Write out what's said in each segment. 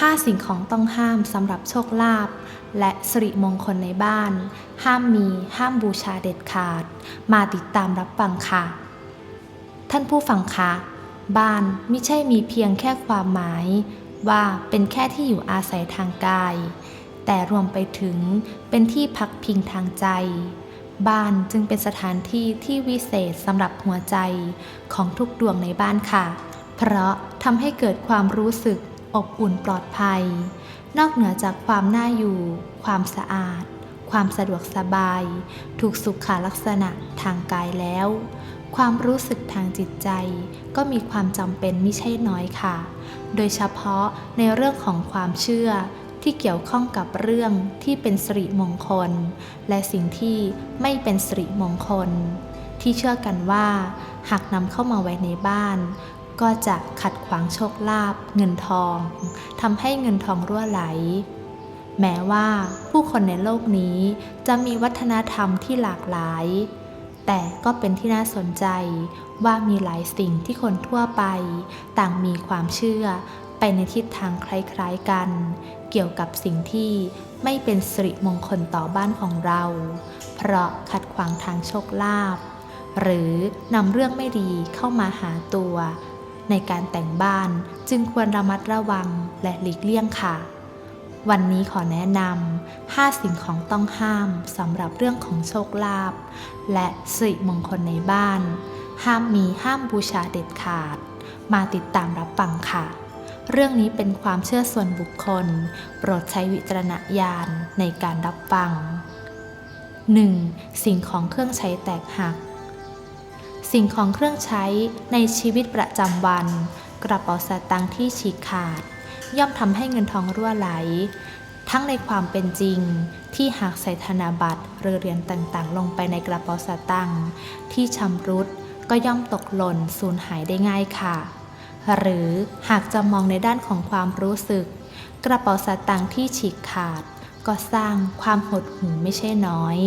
5 สิ่งของต้องห้ามสำหรับโชคลาภและสิริมงคลในบ้าน ห้ามมีห้ามบูชาเด็ดขาด มาติดตามรับฟังค่ะ ท่านผู้ฟังคะบ้านไม่ใช่มีเพียงแค่ความหมาย ว่าเป็นแค่ที่อยู่อาศัยทางกาย แต่รวมไปถึงเป็นที่พักพิงทางใจ บ้านจึงเป็นสถานที่ที่วิเศษสำหรับหัวใจของทุกดวงในบ้านค่ะ เพราะทำให้เกิดความรู้สึก อบอุ่นปลอดภัย นอกเหนือจากความน่าอยู่ ความสะอาด ความสะดวกสบาย ถูกสุขลักษณะทางกายแล้ว ความรู้สึกทางจิตใจ ก็มีความจำเป็นไม่ใช่น้อยค่ะ โดยเฉพาะในเรื่องของความเชื่อที่เกี่ยวข้องกับเรื่องที่เป็นสิริมงคล และสิ่งที่ไม่เป็นสิริมงคล ที่เชื่อกันว่า หากนำเข้ามาไว้ในบ้าน ก็จะขัดขวางโชคลาภเงินทองทำให้เงินทองรั่วไหล แม้ว่าผู้คนในโลกนี้จะมีวัฒนธรรมที่หลากหลาย แต่ก็เป็นที่น่าสนใจว่ามีหลายสิ่งที่คนทั่วไป ต่างมีความเชื่อไปในทิศทางคล้ายๆกัน เกี่ยวกับสิ่งที่ไม่เป็นสิริมงคลต่อบ้านของเรา เพราะขัดขวางทางโชคลาภหรือนำเรื่องไม่ดีเข้ามาหาตัว ในการแต่งบ้านจึงควรระมัดระวังและหลีกเลี่ยงค่ะ วันนี้ขอแนะนำ 5 สิ่งของต้องห้ามสำหรับเรื่องของโชคลาภและสิริมงคลในบ้าน ห้ามมีห้ามบูชาเด็ดขาด มาติดตามรับฟังค่ะ เรื่องนี้เป็นความเชื่อส่วนบุคคล โปรดใช้วิจารณญาณในการรับฟัง 1. สิ่งของเครื่องใช้แตกหัก สิ่งของเครื่องใช้ในชีวิตประจำวัน กระเป๋าสตางค์ที่ฉีกขาด ย่อมทำให้เงินทองรั่วไหล ทั้งในความเป็นจริงที่หากใส่ธนบัตรหรือเหรียญต่างๆ ลงไปในกระเป๋าสตางค์ที่ชำรุดก็ย่อมตกหล่นสูญหายได้ง่ายค่ะ หรือหากจะมองในด้านของความรู้สึก กระเป๋าสตางค์ที่ฉีกขาด ก็สร้างความหดหู่ไม่ใช่น้อย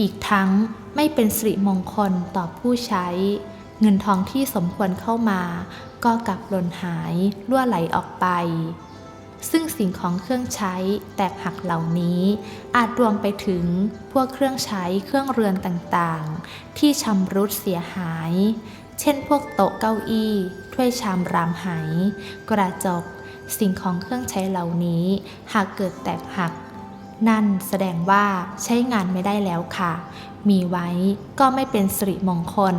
อีกทั้งไม่เป็นสิริมงคลต่อผู้ใช้ เงินทองที่สมควรเข้ามา ก็กลับหล่นหายล่วไหลออกไป ซึ่งสิ่งของเครื่องใช้แตกหักเหล่านี้ อาจรวมไปถึงพวกเครื่องใช้เครื่องเรือนต่างๆ ที่ชำรุดเสียหาย เช่นพวกโต๊ะเก้าอี้ถ้วยชามรามไหกระจก สิ่งของเครื่องใช้เหล่านี้ หากเกิดแตกหัก นั่นแสดงว่าใช้งานไม่ได้แล้วค่ะ มีไว้ก็ไม่เป็นสิริมงคล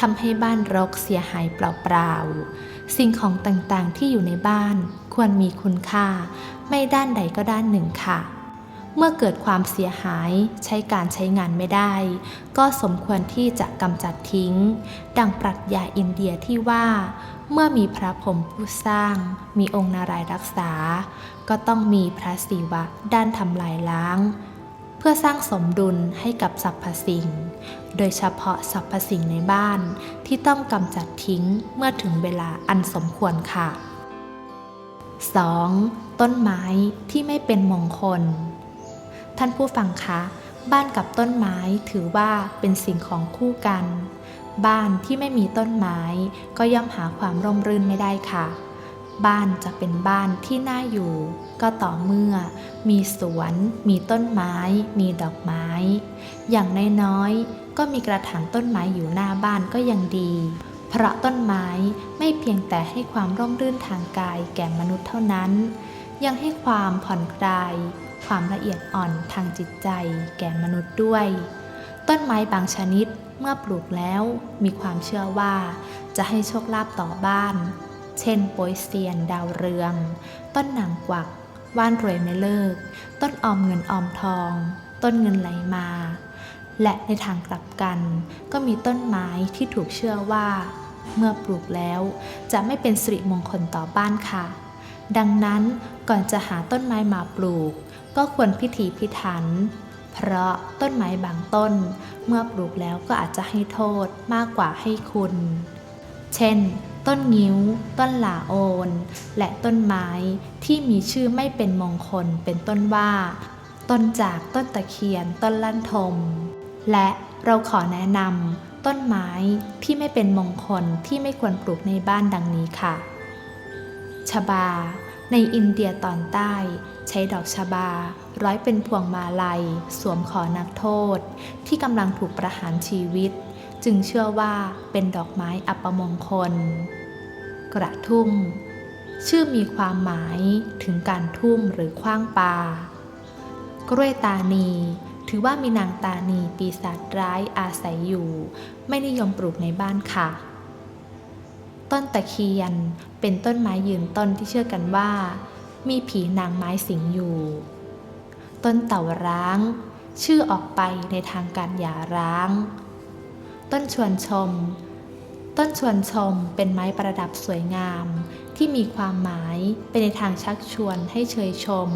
ทำให้บ้านรกเสียหายเปล่าๆ สิ่งของต่างๆที่อยู่ในบ้านควรมีคุณค่า ไม่ด้านใดก็ด้านหนึ่งค่ะ เมื่อเกิดความเสียหายใช้การใช้งานไม่ได้ ก็สมควรที่จะกำจัดทิ้ง ดังปรัชญาอินเดียที่ว่า เมื่อมีพระพรหมผู้สร้าง มีองค์นารายรักษา ก็ต้องมีพระศิวะด้านทำลายล้าง เพื่อสร้างสมดุลให้กับสรรพสิ่ง โดยเฉพาะสรรพสิ่งในบ้านที่ต้องกำจัดทิ้งเมื่อถึงเวลาอันสมควรค่ะ 2. ต้นไม้ที่ไม่เป็นมงคล ท่านผู้ฟังคะ บ้านกับต้นไม้ถือว่าเป็นสิ่งของคู่กัน บ้านที่ไม่มีต้นไม้ ก็ย่อมหาความร่มรื่นไม่ได้ค่ะ บ้านจะเป็นบ้านที่น่าอยู่ ก็ต่อเมื่อ มีสวน มีต้นไม้ มีดอกไม้ อย่างน้อยๆก็มีกระถางต้นไม้อยู่หน้าบ้านก็ยังดีเพราะต้นไม้ไม่เพียงแต่ให้ความร่มรื่นทางกายแก่มนุษย์เท่านั้น ยังให้ความผ่อนคลาย ความละเอียดอ่อนทางจิตใจแก่มนุษย์ด้วย ต้นไม้บางชนิดเมื่อปลูกแล้วมีความเชื่อว่า จะให้โชคลาภต่อบ้าน เช่นโปยเซียน ดาวเรือง ต้นหนังกวัก ว่านรวยไม่เลิก ต้นออมเงินออมทอง ต้นเงินไหลมา และในทางกลับกัน ก็มีต้นไม้ที่ถูกเชื่อว่า เมื่อปลูกแล้วจะไม่เป็นสิริมงคลต่อบ้านค่ะ ดังนั้นก่อนจะหาต้นไม้มาปลูก ก็ควรพิถีพิถัน เพราะต้นไม้บางต้น เมื่อปลูกแล้วก็อาจจะให้โทษมากกว่าให้คุณ เช่น ต้นงิ้ว ต้นหลาโอน และต้นไม้ที่มีชื่อไม่เป็นมงคลเป็นต้นว่า ต้นจากต้นตะเคียนต้นลั่นทม และเราขอแนะนำต้นไม้ที่ไม่เป็นมงคลที่ไม่ควรปลูกในบ้านดังนี้ค่ะชบา ในอินเดียตอนใต้ ใช้ดอกชบา ร้อยเป็นพวงมาลัย สวมขอนักโทษ ที่กำลังถูกประหารชีวิต จึงเชื่อว่าเป็นดอกไม้อัปมงคล กระทุ่ม ชื่อมีความหมายถึงการทุ่มหรือคว้างปลากล้วยตานีถือว่ามีนางตานีปีศาจร้ายอาศัยอยู่ ไม่นิยมปลูกในบ้านค่ะ ต้นตะเคียน เป็นต้นไม้ยืนต้นที่เชื่อกันว่า มีผีนางไม้สิงอยู่ ต้นเต่าร้าง ชื่อออกไปในทางการหย่าร้าง ต้นชวนชม ต้นชวนชมเป็นไม้ประดับสวยงาม ที่มีความหมายเป็นในทางชักชวนให้เชยชม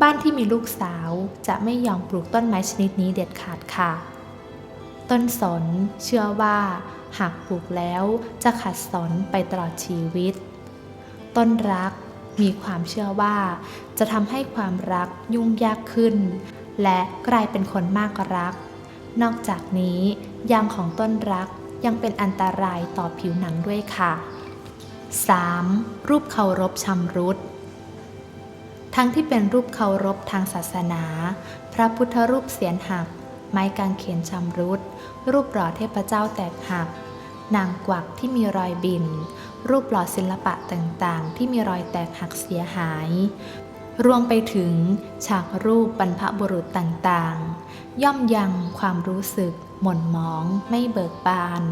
บ้านที่มีลูกสาวจะไม่ยอมปลูกต้นไม้ชนิดนี้เด็ดขาดค่ะ ต้นสนเชื่อว่า หากปลูกแล้วจะขัดสนไปตลอดชีวิต ต้นรักมีความเชื่อว่า จะทำให้ความรักยุ่งยากขึ้น และกลายเป็นคนมากรัก นอกจากนี้ยางของต้นรักยังเป็นอันตรายต่อผิวหนังด้วยค่ะ 3. รูปเคารพชำรุด ทั้งที่เป็นรูปเคารพทางศาสนา พระพุทธรูปเสียนหัก ไม้กางเขนชำรุด รูปหล่อเทพเจ้าแตกหัก นางกวักที่มีรอยบิน รูปหล่อศิลปะต่างๆ ที่มีรอยแตกหักเสียหาย รวมไปถึง ฉากรูปบรรพบุรุษต่างๆ ย่อมยังความรู้สึก หม่นหมอง ไม่เบิกบาน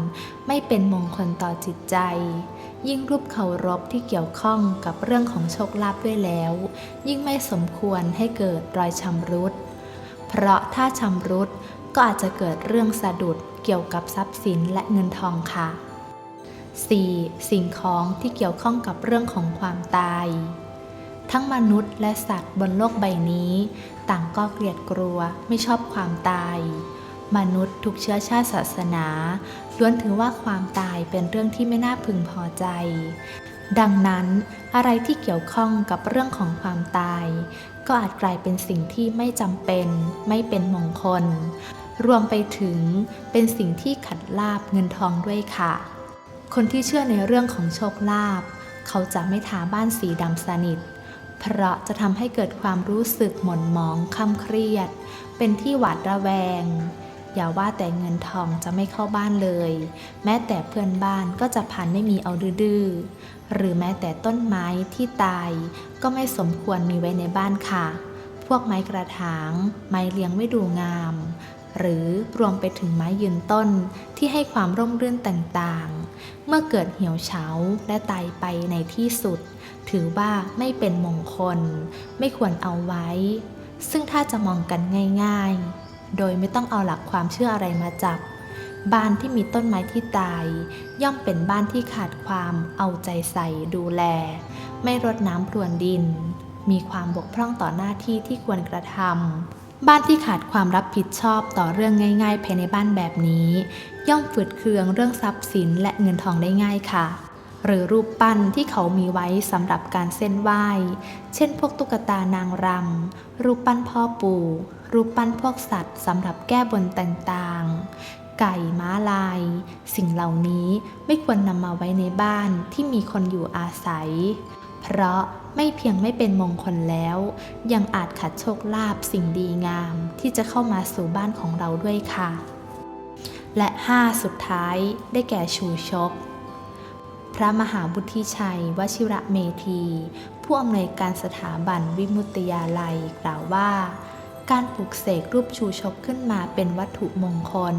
ไม่เป็นมงคลต่อจิตใจยิ่งรูปเคารพที่เกี่ยวข้องกับเรื่องของโชคลาภด้วยแล้ว ยิ่งไม่สมควรให้เกิดรอยชำรุด เพราะถ้าชำรุด ก็อาจจะเกิดเรื่องสะดุดเกี่ยวกับทรัพย์สินและเงินทองค่ะ 4. สิ่งของที่เกี่ยวข้องกับเรื่องของความตาย ทั้งมนุษย์และสัตว์บนโลกใบนี้ ต่างก็เกลียดกลัวไม่ชอบความตาย มนุษย์ทุกเชื้อชาติศาสนาล้วนถือว่าความตายเป็นเรื่องที่ไม่น่าพึงพอใจ ดังนั้นอะไรที่เกี่ยวข้องกับเรื่องของความตาย ก็อาจกลายเป็นสิ่งที่ไม่จำเป็น ไม่เป็นมงคล รวมไปถึงเป็นสิ่งที่ขัดลาบเงินทองด้วยค่ะ คนที่เชื่อในเรื่องของโชคลาภเขาจะไม่ทาบ้านสีดำสนิท เพราะจะทำให้เกิดความรู้สึกหม่นหมองค่ำเครียด เป็นที่หวาดระแวง อย่าว่าแต่เงินทองจะไม่เข้าบ้านเลย แม้แต่เพื่อนบ้านก็จะพันไม่มีเอาดื้อๆหรือแม้แต่ต้นไม้ที่ตาย ก็ไม่สมควรมีไว้ในบ้านค่ะ พวกไม้กระถาง ไม้เลี้ยงไม่ดูงาม หรือรวมไปถึงไม้ยืนต้นที่ให้ความร่มรื่นต่างๆ เมื่อเกิดเหี่ยวเฉาและตายไปในที่สุด ถือว่าไม่เป็นมงคล ไม่ควรเอาไว้ ซึ่งถ้าจะมองกันง่าย ๆ โดยไม่ต้องเอาหลักความเชื่ออะไรมาจับ บ้านที่มีต้นไม้ที่ตาย ย่อมเป็นบ้านที่ขาดความเอาใจใส่ดูแล ไม่รดน้ำพรวนดิน มีความบกพร่องต่อหน้าที่ที่ควรกระทำ บ้านที่ขาดความรับผิดชอบต่อเรื่องง่ายๆภายในบ้านแบบนี้ ย่อมฝืดเคืองเรื่องทรัพย์สินและเงินทองได้ง่ายค่ะ หรือรูปปั้นที่เขามีไว้สำหรับการเส้นไหว้ เช่น พวกตุ๊กตานางรำรูปปั้นพ่อปู่ รูปปั้นพวกสัตว์สำหรับแก้บนต่างๆ ไก่ม้าลาย สิ่งเหล่านี้ไม่ควรนำมาไว้ในบ้านที่มีคนอยู่อาศัย เพราะ ไม่เพียงไม่เป็นมงคลแล้ว ยังอาจขัดโชคลาภสิ่งดีงามที่จะเข้ามาสู่บ้านของเราด้วยค่ะ และ 5 สุดท้ายได้แก่ชูชก พระมหาบุทธิชัย วชิระเมธี ผู้อำนวยการสถาบันวิมุตติยาลัยกล่าวว่า การปลุกเสกรูปชูชกขึ้นมาเป็นวัตถุมงคล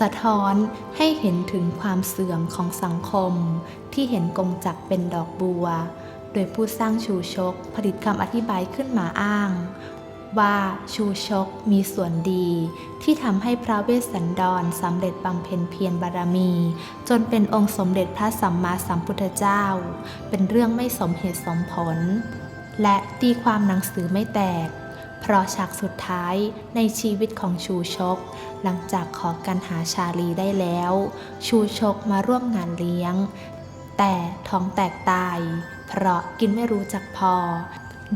สะท้อนให้เห็นถึงความเสื่อมของสังคมที่เห็นกงจักเป็นดอกบัว โดยผู้สร้างชูชกผลิตคำอธิบายขึ้นมาอ้าง ว่าชูชกมีส่วนดี ที่ทำให้พระเวสสันดรสำเร็จบำเพ็ญเพียรบารมี จนเป็นองค์สมเด็จพระสัมมาสัมพุทธเจ้า เป็นเรื่องไม่สมเหตุสมผล และตีความหนังสือไม่แตก เพราะฉากสุดท้ายในชีวิตของชูชก หลังจากขอกันหาชาลีได้แล้ว ชูชกมาร่วมงานเลี้ยง แต่ท้องแตกตาย เพราะกินไม่รู้จักพอ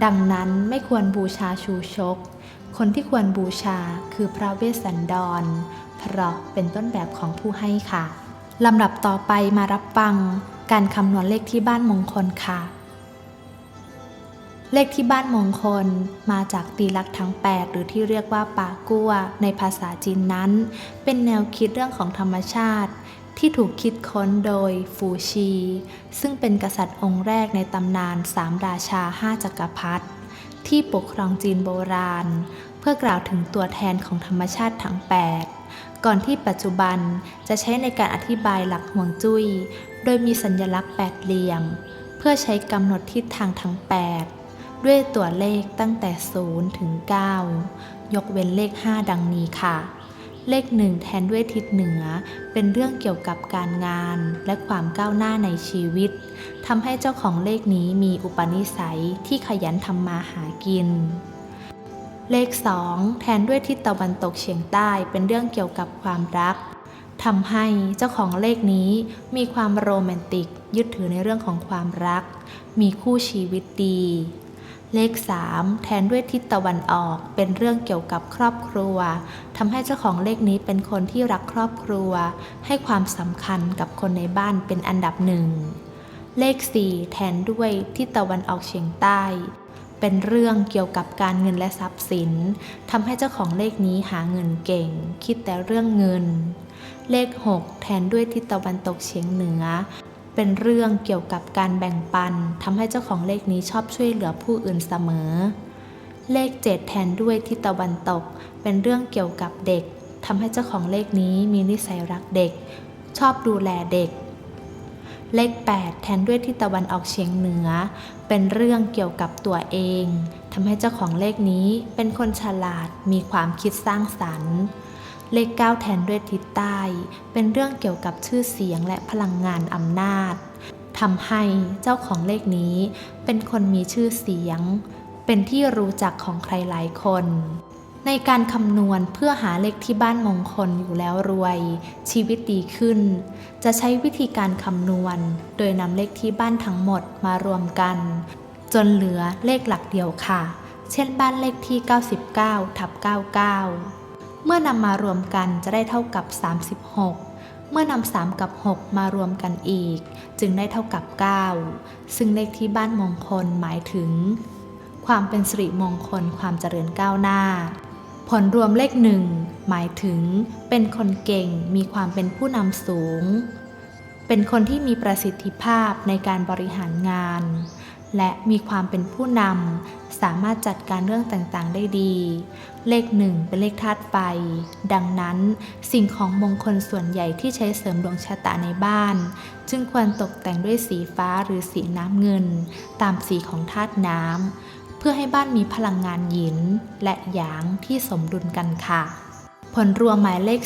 ดังนั้นไม่ควรบูชาชูชก คนที่ควรบูชาคือพระเวสสันดร เพราะเป็นต้นแบบของผู้ให้ค่ะ ลำดับต่อไปมารับฟัง การคำนวณเลขที่บ้านมงคลค่ะ เลขที่บ้านมงคลมาจากตีลักษณ์ทั้ง 8 หรือที่เรียกว่าปากัวในภาษาจีนนั้น เป็นแนวคิดเรื่องของธรรมชาติ ที่ถูกคิดค้นโดยฟูชี ซึ่งเป็นกษัตริย์องค์แรกในตำนานสามราชาห้าจักรพรรดิที่ปกครองจีนโบราณ เพื่อกล่าวถึงตัวแทนของธรรมชาติทั้ง 8 ก่อนที่ปัจจุบันจะใช้ในการอธิบายหลักห่วงจุ้ย โดยมีสัญลักษณ์แปดเหลี่ยม เพื่อใช้กำหนดทิศทางทั้ง 8 ด้วยตัวเลขตั้งแต่ 0 ถึง 9 ยกเว้นเลข 5 ดังนี้ค่ะ เลข1แทนด้วยทิศเหนือ เป็นเรื่องเกี่ยวกับการงานและความก้าวหน้าในชีวิตทำให้เจ้าของเลขนี้มีอุปนิสัยที่ขยันทำมาหากิน เลข 2 แทนด้วยทิศตะวันตกเฉียงใต้เป็นเรื่องเกี่ยวกับความรักทำให้เจ้าของเลขนี้มีความโรแมนติก ยึดถือในเรื่องของความรัก มีคู่ชีวิตดี เลข 3 แทนด้วยทิศตะวันออก เป็นเรื่องเกี่ยวกับครอบครัวทำให้เจ้าของเลขนี้เป็นคนที่รักครอบครัว ให้ความสำคัญกับคนในบ้านเป็นอันดับหนึ่ง เลข 4 แทนด้วยทิศตะวันออกเฉียงใต้ เป็นเรื่องเกี่ยวกับการเงินและทรัพย์สินทำให้เจ้าของเลขนี้หาเงินเก่ง คิดแต่เรื่องเงิน เลข 6 แทนด้วยทิศตะวันตกเฉียงเหนือ เป็นเรื่องเกี่ยวกับการแบ่งปันทำให้เจ้าของเลขนี้ชอบช่วยเหลือผู้อื่นเสมอ เลข 7 แทนด้วยทิศตะวันตก เป็นเรื่องเกี่ยวกับเด็กทำให้เจ้าของเลขนี้มีนิสัยรักเด็ก ชอบดูแลเด็ก เลข 8 แทนด้วยทิศตะวันออกเฉียงเหนือ เป็นเรื่องเกี่ยวกับตัวเองทำให้เจ้าของเลขนี้เป็นคนฉลาดมีความคิดสร้างสรรค์ เลข 9 แทนด้วยทิศใต้ เป็นเรื่องเกี่ยวกับชื่อเสียงและพลังงานอำนาจทำให้เจ้าของเลขนี้ เป็นคนมีชื่อเสียง เป็นที่รู้จักของใครหลายคน ในการคำนวณเพื่อหาเลขที่บ้านมงคลอยู่แล้วรวย ชีวิตดีขึ้น จะใช้วิธีการคำนวณ โดยนำเลขที่บ้านทั้งหมดมารวมกัน จนเหลือเลขหลักเดียวค่ะ เช่นบ้านเลขที่ 99ทับ99 เมื่อนำมารวมกันจะได้เท่ากับ 36 เมื่อนำ3กับ 6 มารวมกันอีก จึงได้เท่ากับ 9 ซึ่งเลขที่บ้านมงคลหมายถึง ความเป็นสิริมงคลความเจริญก้าวหน้า ผลรวมเลขหนึ่งหมายถึง เป็นคนเก่งมีความเป็นผู้นำสูง เป็นคนที่มีประสิทธิภาพในการบริหารงาน และมีความเป็นผู้นำสามารถจัดการเรื่องต่างๆได้ดี เลขหนึ่งเป็นเลขธาตุไฟ ดังนั้น สิ่งของมงคลส่วนใหญ่ที่ใช้เสริมดวงชะตาในบ้าน จึงควรตกแต่งด้วยสีฟ้าหรือสีน้ำเงิน ตามสีของธาตุน้ำเพื่อให้บ้านมีพลังงานหยิน และหยางที่สมดุลกันค่ะ ผลรวมหมายเลข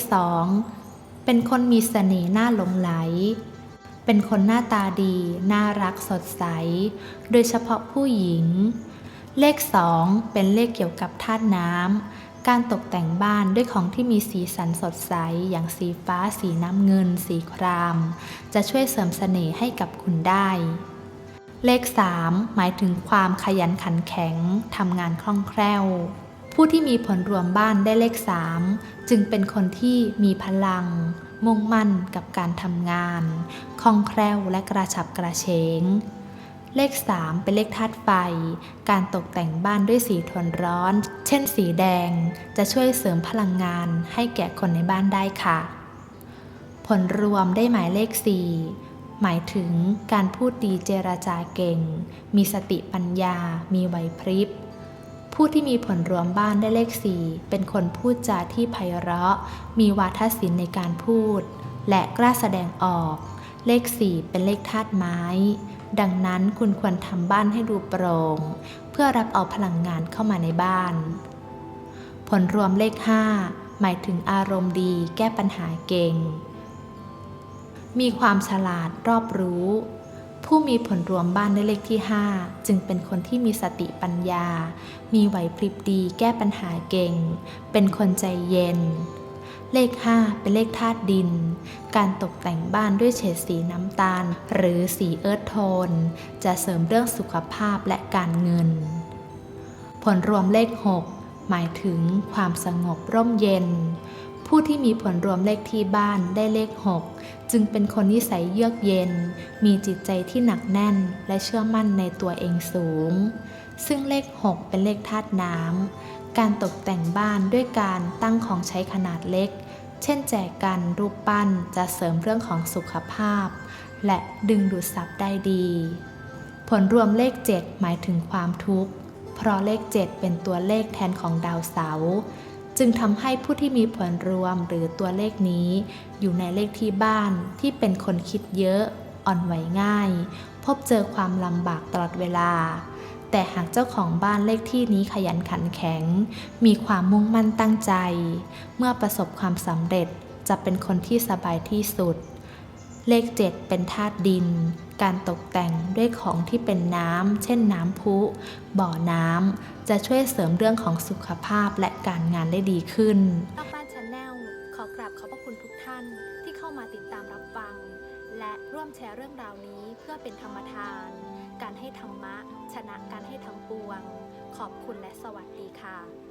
2เป็นคนมีเสน่ห์น่าหลงไหล เป็นคนหน้าตาดี น่ารักสดใส โดยเฉพาะผู้หญิง เลข 2 เป็นเลขเกี่ยวกับธาตุน้ำ การตกแต่งบ้านด้วยของที่มีสีสันสดใส อย่างสีฟ้า สีน้ำเงิน สีคราม จะช่วยเสริมเสน่ห์ให้กับคุณได้ เลข 3 หมายถึงความขยันขันแข็ง ทำงานคล่องแคล่วผู้ที่มีผลรวมบ้านได้เลข 3 จึงเป็นคนที่มีพลัง มุ่งมั่นกับการทำงานคล่องแคล่วและกระฉับกระเฉง เลข 3 เป็นเลขธาตุไฟ การตกแต่งบ้านด้วยสีทนร้อน เช่นสีแดง จะช่วยเสริมพลังงานให้แก่คนในบ้านได้ค่ะ ผลรวมได้หมายเลข 4หมายถึงการพูดดีเจรจาเก่ง มีสติปัญญา มีไหวพริบ ผู้ที่มีผลรวมบ้านได้เลข 4 เป็นคนพูดจาที่ไพเราะ มีวาทศิลป์ในการพูด และกล้าแสดงออก เลข 4 เป็นเลขธาตุไม้ ดังนั้นคุณควรทำบ้านให้ดูโปร่ง เพื่อรับเอาพลังงานเข้ามาในบ้าน ผลรวมเลข 5 หมายถึงอารมณ์ดีแก้ปัญหาเก่ง มีความฉลาดรอบรู้ ผู้มีผลรวมบ้านได้เลขที่ 5 จึงเป็นคนที่มีสติปัญญา มีไหวพริบดีแก้ปัญหาเก่ง เป็นคนใจเย็น เลข 5 เป็นเลขธาตุดิน การตกแต่งบ้านด้วยเฉดสีน้ำตาล หรือสีเอิร์ธโทน จะเสริมเรื่องสุขภาพและการเงิน ผลรวมเลข 6 หมายถึงความสงบร่มเย็น ผู้ที่มีผลรวมเลขที่บ้านได้เลข 6 จึงเป็นคนนิสัยเยือกเย็น มีจิตใจที่หนักแน่นและเชื่อมั่นในตัวเองสูง ซึ่งเลข 6 เป็นเลขธาตุน้ำการตกแต่งบ้านด้วยการตั้งของใช้ขนาดเล็ก เช่นแจกันรูปปั้นจะเสริมเรื่องของสุขภาพ และดึงดูดทรัพย์ได้ดี ผลรวมเลข 7 หมายถึงความทุกข์ เพราะเลข 7 เป็นตัวเลขแทนของดาวเสาร์ จึงทำให้ผู้ที่มีผลรวมหรือตัวเลขนี้ อยู่ในเลขที่บ้านที่เป็นคนคิดเยอะอ่อนไหวง่าย พบเจอความลำบากตลอดเวลา แต่หากเจ้าของบ้านเลขที่นี้ขยันขันแข็ง มีความมุ่งมั่นตั้งใจ เมื่อประสบความสำเร็จจะเป็นคนที่สบายที่สุด เลข 7 เป็นธาตุดิน การตกแต่งด้วยของที่เป็นน้ำ เช่นน้ำพุ บ่อน้ำ จะช่วยเสริมเรื่องของสุขภาพและการงานได้ดีขึ้นนอกบ้านชาแนลขอกราบขอบพระคุณทุกท่านที่เข้ามาติดตามรับฟัง และร่วมแชร์เรื่องราวนี้เพื่อเป็นธรรมทาน การให้ธรรมะ ชนะการให้ทั้งปวง ขอบคุณและสวัสดีค่ะ